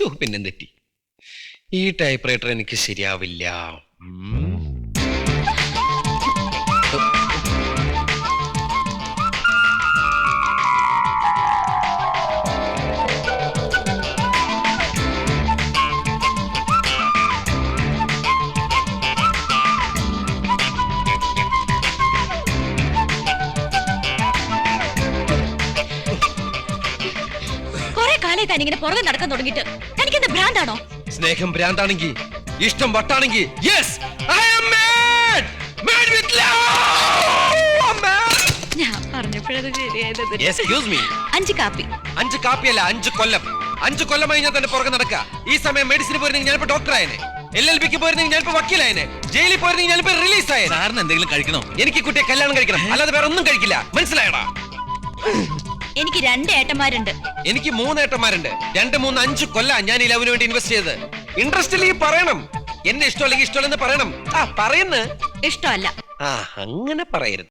ശോ പിന്നെന്തെറ്റി? ഈ type writer എനിക്ക് ശരിയാവില്ല. താൻ ഇങ്ങനെ പുറകെ നടക്കാൻ തുടങ്ങിയിട്ട് തനിക്കെന്ത് ഭ്രാന്താണോ? സ്നേഹം ഭ്രാന്താണെങ്കിൽ ഇഷ്ടം വട്ടാണെങ്കിൽ yes I am mad mad with love ഞാൻ പറഞ്ഞപ്പോഴത് ശരിയായത് എക്സ്ക്യൂസ് മീ അഞ്ച് കാപ്പി. അഞ്ച് കാപ്പിയല്ല അഞ്ച് കൊല്ലം. അഞ്ച് കൊല്ലമായി ഞാൻ തന്നെ പുറകെ നടക്കുക. ഈ സമയം മെഡിസിന് പോയിരുന്നെങ്കിൽ ഞാനിപ്പോ ഡോക്ടർ ആയനെ. എൽ എൽ ബിക്ക് പോയിരുന്നെങ്കിൽ ഞാനിപ്പോ വക്കീലായനെ. ജയിലിൽ പോയിരുന്നെങ്കിൽ ഞാനിപ്പോ റിലീസ് ആയനെ. സാറിന് എന്തെങ്കിലും കഴിക്കണോ? എനിക്ക് കുട്ടിയെ കല്യാണം കഴിക്കണം. അല്ലാതെ വേറെ ഒന്നും കഴിക്കില്ല. മനസ്സിലായടാ എനിക്ക് രണ്ട് ഏട്ടന്മാരുണ്ട്. എനിക്ക് മൂന്ന് ഏട്ടന്മാരുണ്ട്. രണ്ട് മൂന്ന് അഞ്ച് കൊല്ല ഞാൻ ഈ ലവിന് വേണ്ടി ഇൻവെസ്റ്റ് ചെയ്തത്. ഇൻട്രസ്റ്റ് ഇല്ലെങ്കിൽ പറയണം. എന്നെ ഇഷ്ടമല്ലെങ്കിൽ ഇഷ്ടമല്ലെന്ന് പറയണം. ആ പറയുന്നു. ഇഷ്ടമല്ല. ആ അങ്ങനെ പറയരുത്.